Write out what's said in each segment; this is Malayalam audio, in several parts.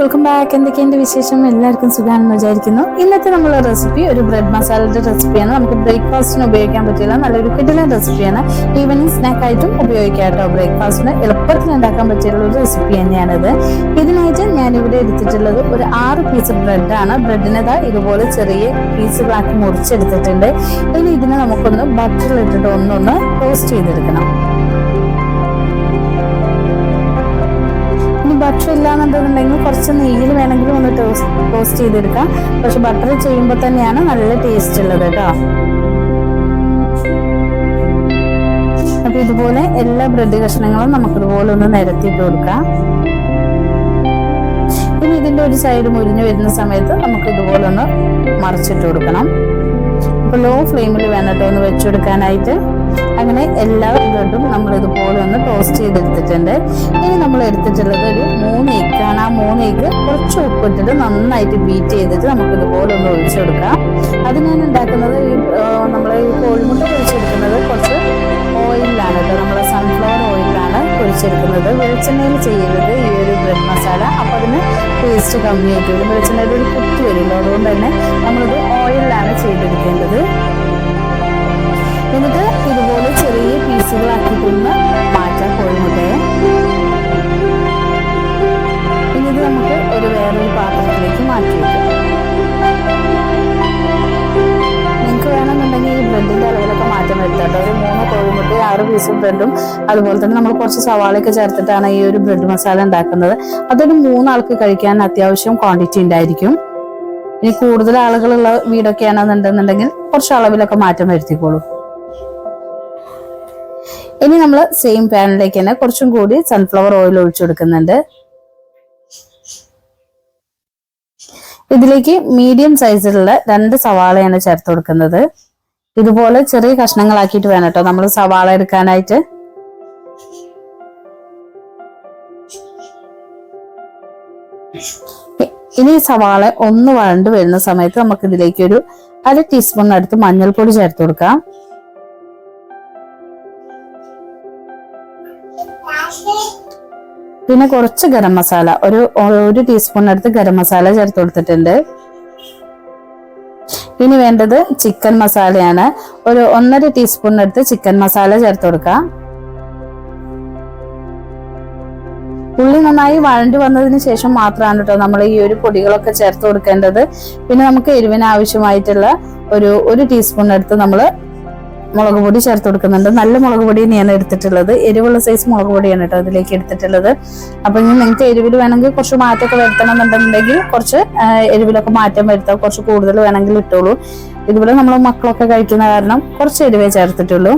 വെൽക്കം ബാക്ക് എന്തൊക്കെയുണ്ട് വിശേഷം? എല്ലാവർക്കും സുഖമാണെന്ന് വിചാരിക്കുന്നു. ഇന്നത്തെ നമ്മളെ റെസിപ്പി ഒരു ബ്രെഡ് മസാലയുടെ റെസിപ്പിയാണ് നമുക്ക് ബ്രേക്ക്ഫാസ്റ്റിന് ഉപയോഗിക്കാൻ പറ്റില്ല. നല്ലൊരു കിടിലൻ റെസിപ്പിയാണ് ഈവനിങ് സ്നാക്ക് ആയിട്ടും ഉപയോഗിക്കാം കേട്ടോ. ബ്രേക്ക്ഫാസ്റ്റിന് എളുപ്പത്തിൽ ഉണ്ടാക്കാൻ പറ്റിയുള്ള ഒരു റെസിപ്പി തന്നെയാണിത്. ഇതിനായിട്ട് ഇവിടെ എടുത്തിട്ടുള്ളത് ഒരു ആറ് പീസ് ബ്രെഡാണ് ബ്രെഡിനേതാ ഇതുപോലെ ചെറിയ പീസുകളാക്കി മുറിച്ചെടുത്തിട്ടുണ്ട്. ഇനി ഇതിനെ നമുക്കൊന്ന് ബട്ടറിലിട്ടിട്ട് ഒന്നൊന്ന് ടോസ്റ്റ് ചെയ്തെടുക്കണം. ബട്ടർ ഇല്ലാന്നുണ്ടെന്നുണ്ടെങ്കിൽ കുറച്ച് നെയ്യിൽ വേണമെങ്കിലും ഒന്ന് ടോസ്റ്റ് ചെയ്തെടുക്കാം. പക്ഷെ ബട്ടർ ചെയ്യുമ്പോൾ തന്നെയാണ് നല്ല ടേസ്റ്റ് ഉള്ളത് കേട്ടോ. അപ്പൊ ഇതുപോലെ എല്ലാ ബ്രെഡ് കഷ്ണങ്ങളും നമുക്ക് ഇതുപോലെ ഒന്ന് നിരത്തിയിട്ട് കൊടുക്കാം. ഇനി ഇതിന്റെ ഒരു സൈഡ് മുരിഞ്ഞു വരുന്ന സമയത്ത് നമുക്ക് ഇതുപോലെ ഒന്ന് മറിച്ചിട്ട് കൊടുക്കണം. അപ്പൊ ലോ ഫ്ലെയിമിൽ വേണം കേട്ടോ ഒന്ന് വെച്ചെടുക്കാനായിട്ട്. അങ്ങനെ എല്ലാ ബ്രെഡും നമ്മൾ ഇതുപോലെ ഒന്ന് ടോസ്റ്റ് ചെയ്തെടുത്തിട്ടുണ്ട്. ഇനി നമ്മൾ എടുത്തിട്ടുള്ളത് ഒരു മൂന്ന് എഗ്ഗാണ് ആ മൂന്ന് എഗ്ഗ് കുറച്ച് ഉപ്പിട്ടിട്ട് നന്നായിട്ട് ബീറ്റ് ചെയ്തിട്ട് നമുക്ക് ഇതുപോലെ ഒന്ന് ഒഴിച്ചു കൊടുക്കാം അത് ഞാൻ ഉണ്ടാക്കുന്നത് ഈ നമ്മൾ ഈ കോഴിമുട്ട പൊരിച്ചെടുക്കുന്നത് കുറച്ച് ഓയിലാണ് കേട്ടോ നമ്മളെ സൺഫ്ലവർ ഓയിലാണ് പൊരിച്ചെടുക്കുന്നത്. വെളിച്ചെണ്ണയിൽ ചെയ്യുന്നത് ഈ ഒരു ബ്രെഡ് മസാല അപ്പോൾ അതിന് ടേസ്റ്റ് കമ്മിയായിട്ട് വരും. വെളിച്ചെണ്ണയുടെ ഒരു കുത്തി വരുമല്ലോ അതുകൊണ്ട് തന്നെ നമ്മളിത് ഓയിലാണ് ചെയ്തെടുക്കേണ്ടത്. എന്നിട്ട് ഇതുപോലെ ചെറിയ പീസുകളാക്കിയിട്ടൊന്ന് മാറ്റാം കോഴിമുട്ടയെ ഇനി ഇത് നമുക്ക് ഒരു വേറൊരു പാത്രത്തിലേക്ക് മാറ്റി നിങ്ങൾക്ക് വേണമെന്നുണ്ടെങ്കിൽ ഈ ബ്രെഡിന്റെ അളവിലൊക്കെ മാറ്റം വരുത്താം ഒരു മൂന്ന് കോഴിമുട്ട ആറ് പീസും ബ്രെഡും. അതുപോലെ തന്നെ നമ്മൾ കുറച്ച് സവാളയൊക്കെ ചേർത്തിട്ടാണ് ഈ ഒരു ബ്രെഡ് മസാല ഉണ്ടാക്കുന്നത്. അതൊരു മൂന്നാൾക്ക് കഴിക്കാൻ അത്യാവശ്യം ക്വാണ്ടിറ്റി ഉണ്ടായിരിക്കും. ഇനി കൂടുതൽ ആളുകളുള്ള വീടൊക്കെ ആണെന്നുണ്ടെന്നുണ്ടെങ്കിൽ കുറച്ച് അളവിലൊക്കെ മാറ്റം വരുത്തിക്കോളൂ. ഇനി നമ്മൾ സെയിം പാനിലേക്ക് തന്നെ കുറച്ചും കൂടി സൺഫ്ലവർ ഓയിൽ ഒഴിച്ചു കൊടുക്കുന്നുണ്ട്. ഇതിലേക്ക് മീഡിയം സൈസിലുള്ള രണ്ട് സവാളയാണ് ചേർത്ത് കൊടുക്കുന്നത്. ഇതുപോലെ ചെറിയ കഷ്ണങ്ങളാക്കിയിട്ട് വേണം കേട്ടോ നമ്മൾ സവാള എടുക്കാനായിട്ട്. ഇനി സവാള ഒന്ന് വഴണ്ട് വരുന്ന സമയത്ത് നമുക്ക് ഇതിലേക്ക് ഒരു അര ടീസ്പൂൺ മഞ്ഞൾപ്പൊടി ചേർത്ത് കൊടുക്കാം. പിന്നെ കുറച്ച് ഗരം മസാല. ഒരു ഒരു ടീസ്പൂൺ അടുത്ത് ഗരം മസാല ചേർത്ത് കൊടുത്തിട്ടുണ്ട്. ഇനി വേണ്ടത് ചിക്കൻ മസാലയാണ്. ഒരു ഒന്നര ടീസ്പൂൺ അടുത്ത് ചിക്കൻ മസാല ചേർത്ത് കൊടുക്കാം. ഉള്ളി നന്നായി വഴണ്ടി വന്നതിന് ശേഷം മാത്രമാണ് കേട്ടോ നമ്മൾ ഈ ഒരു പൊടികളൊക്കെ ചേർത്ത് കൊടുക്കേണ്ടത്. പിന്നെ നമുക്ക് എരിവിന് ആവശ്യമായിട്ടുള്ള ഒരു ഒരു ടീസ്പൂൺ അടുത്ത് നമ്മൾ മുളക് പൊടി ചേർത്ത് കൊടുക്കുന്നുണ്ട്. നല്ല മുളക് പൊടി തന്നെയാണ് എടുത്തിട്ടുള്ളത്. എരിവുള്ള സൈസ് മുളക് പൊടിയാണ് കേട്ടോ അതിലേക്ക് എടുത്തിട്ടുള്ളത്. അപ്പൊ ഇനി നിങ്ങൾക്ക് എരിവിൽ വേണമെങ്കിൽ കുറച്ച് മാറ്റമൊക്കെ വരുത്തണം എന്നുണ്ടെങ്കിൽ കുറച്ച് എരിവിലൊക്കെ മാറ്റം വരുത്താം. കുറച്ച് കൂടുതൽ വേണമെങ്കിൽ ഇട്ടോളൂ. ഇതുപോലെ നമ്മൾ മക്കളൊക്കെ കഴിക്കുന്ന കാരണം കുറച്ച് എരിവേ ചേർത്തിട്ടുള്ളൂ.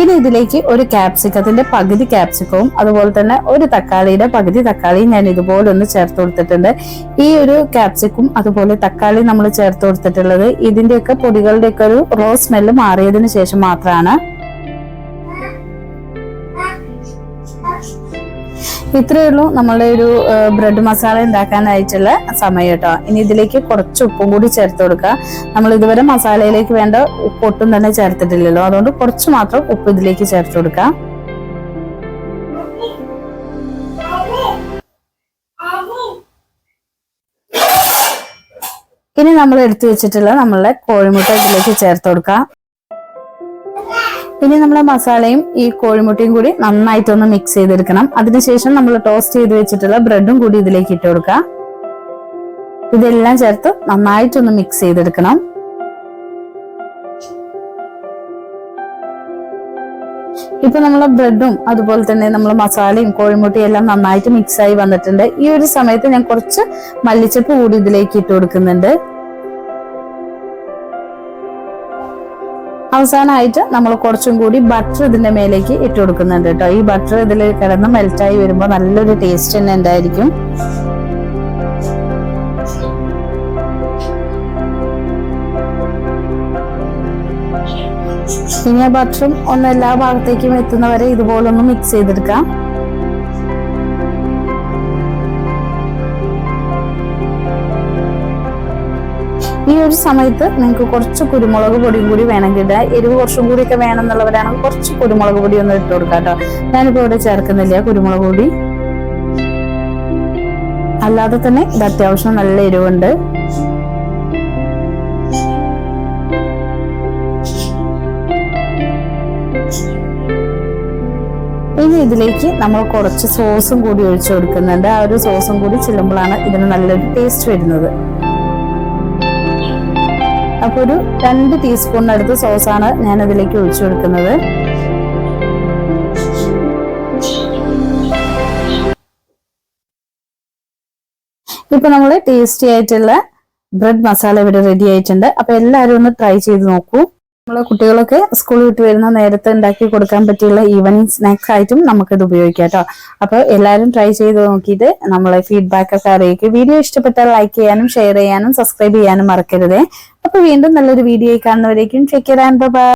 ഇനി ഇതിലേക്ക് ഒരു ക്യാപ്സിക്കത്തിന്റെ പകുതി ക്യാപ്സിക്കവും അതുപോലെ തന്നെ ഒരു തക്കാളിയുടെ പകുതി തക്കാളിയും ഞാൻ ഇതുപോലെ ഒന്ന് ചേർത്ത് കൊടുത്തിട്ടുണ്ട്. ഈ ഒരു ക്യാപ്സിക്കും അതുപോലെ തക്കാളി നമ്മൾ ചേർത്ത് കൊടുത്തിട്ടുള്ളത് ഇതിന്റെയൊക്കെ പൊടികളുടെയൊക്കെ ഒരു റോ സ്മെല്ല് മാറിയതിനു ശേഷം മാത്രമാണ് ഇത്രയേ ഉള്ളൂ നമ്മളുടെ ഒരു ബ്രെഡ് മസാല ഉണ്ടാക്കാനായിട്ടുള്ള സമയം കേട്ടോ. ഇനി ഇതിലേക്ക് കുറച്ച് ഉപ്പും കൂടി ചേർത്ത് കൊടുക്കുക. നമ്മൾ ഇതുവരെ മസാലയിലേക്ക് വേണ്ട ഉപ്പ് ഒട്ടും തന്നെ ചേർത്തിട്ടില്ലല്ലോ. അതുകൊണ്ട് കുറച്ച് മാത്രം ഉപ്പ് ഇതിലേക്ക് ചേർത്ത് കൊടുക്കാം ഇനി നമ്മൾ എടുത്തു വെച്ചിട്ടുള്ള നമ്മളുടെ കോഴിമുട്ട ഇതിലേക്ക് ചേർത്ത് കൊടുക്കുക. ഇനി നമ്മൾ മസാലയും ഈ കോഴിമുട്ടയും കൂടി നന്നായിട്ടൊന്ന് മിക്സ് ചെയ്തെടുക്കണം. അതിനുശേഷം നമ്മൾ ടോസ്റ്റ് ചെയ്ത് വെച്ചിട്ടുള്ള ബ്രെഡും കൂടി ഇതിലേക്ക് ഇട്ട് കൊടുക്കുക. ഇതെല്ലാം ചേർത്ത് നന്നായിട്ടൊന്ന് മിക്സ് ചെയ്തെടുക്കണം. ഇപ്പൊ നമ്മൾ ബ്രെഡും അതുപോലെ തന്നെ നമ്മൾ മസാലയും കോഴിമുട്ടയും എല്ലാം നന്നായിട്ട് മിക്സ് ആയി വന്നിട്ടുണ്ട്. ഈ ഒരു സമയത്ത് ഞാൻ കുറച്ച് മല്ലിച്ചപ്പ് കൂടി ഇതിലേക്ക് ഇട്ട് കൊടുക്കുന്നുണ്ട്. അവസാനമായിട്ട് നമ്മൾ കുറച്ചും കൂടി ബട്ടർ ഇതിന്റെ മേലേക്ക് ഇട്ട് കൊടുക്കുന്നുണ്ട് കേട്ടോ. ഈ ബട്ടർ ഇതിൽ കിടന്ന് മെൽറ്റായി വരുമ്പോൾ നല്ലൊരു ടേസ്റ്റ് തന്നെ ഉണ്ടായിരിക്കും ഇനി ബട്ടറും ഒന്ന് എല്ലാ ഭാഗത്തേക്കും എത്തുന്നവരെ ഇതുപോലൊന്ന് മിക്സ് ചെയ്തെടുക്കാം. ഈ ഒരു സമയത്ത് നിങ്ങൾക്ക് കുറച്ച് കുരുമുളക് പൊടിയും കൂടി വേണമെങ്കിൽ ഇടുക എരിവ് കുറച്ചും കൂടി ഒക്കെ വേണമെന്നുള്ളവരാണെങ്കിൽ കുറച്ച് കുരുമുളക് പൊടി ഒന്ന് ഇട്ട് കൊടുക്കാം കേട്ടോ. ഞാനിപ്പോ ഇവിടെ ചേർക്കുന്നില്ല കുരുമുളക് പൊടി. അല്ലാതെ തന്നെ ഇത് അത്യാവശ്യം നല്ല എരിവുണ്ട്. ഇനി ഇതിലേക്ക് നമ്മൾ കുറച്ച് സോസും കൂടി ഒഴിച്ചു കൊടുക്കുന്നുണ്ട്. ആ ഒരു സോസും കൂടി ചെല്ലുമ്പോഴാണ് ഇതിന് നല്ലൊരു ടേസ്റ്റ് വരുന്നത്. അപ്പൊ ഒരു രണ്ട് ടീസ്പൂണിനടുത്ത് സോസാണ് ഞാൻ അതിലേക്ക് ഒഴിച്ചു കൊടുക്കുന്നത്. ഇപ്പൊ നമ്മൾ ടേസ്റ്റി ആയിട്ടുള്ള ബ്രെഡ് മസാല ഇവിടെ റെഡി ആയിട്ടുണ്ട്. അപ്പൊ എല്ലാവരും ഒന്ന് ട്രൈ ചെയ്ത് നോക്കൂ. നമ്മളെ കുട്ടികളൊക്കെ സ്കൂൾ വിട്ട് വരുന്ന നേരത്തെ ഉണ്ടാക്കി കൊടുക്കാൻ പറ്റിയുള്ള ഈവനിങ് സ്നാക്സ് ആയിട്ടും നമുക്കിത് ഉപയോഗിക്കാം കേട്ടോ അപ്പൊ എല്ലാവരും ട്രൈ ചെയ്ത് നോക്കിയിട്ട് നമ്മളെ ഫീഡ്ബാക്ക് ഒക്കെ അറിയിക്കുക വീഡിയോ ഇഷ്ടപ്പെട്ടാൽ ലൈക്ക് ചെയ്യാനും ഷെയർ ചെയ്യാനും സബ്സ്ക്രൈബ് ചെയ്യാനും മറക്കരുതേ. അപ്പൊ വീണ്ടും നല്ലൊരു വീഡിയോ കാണുന്നവരേക്കും ചെക്ക് ബൈ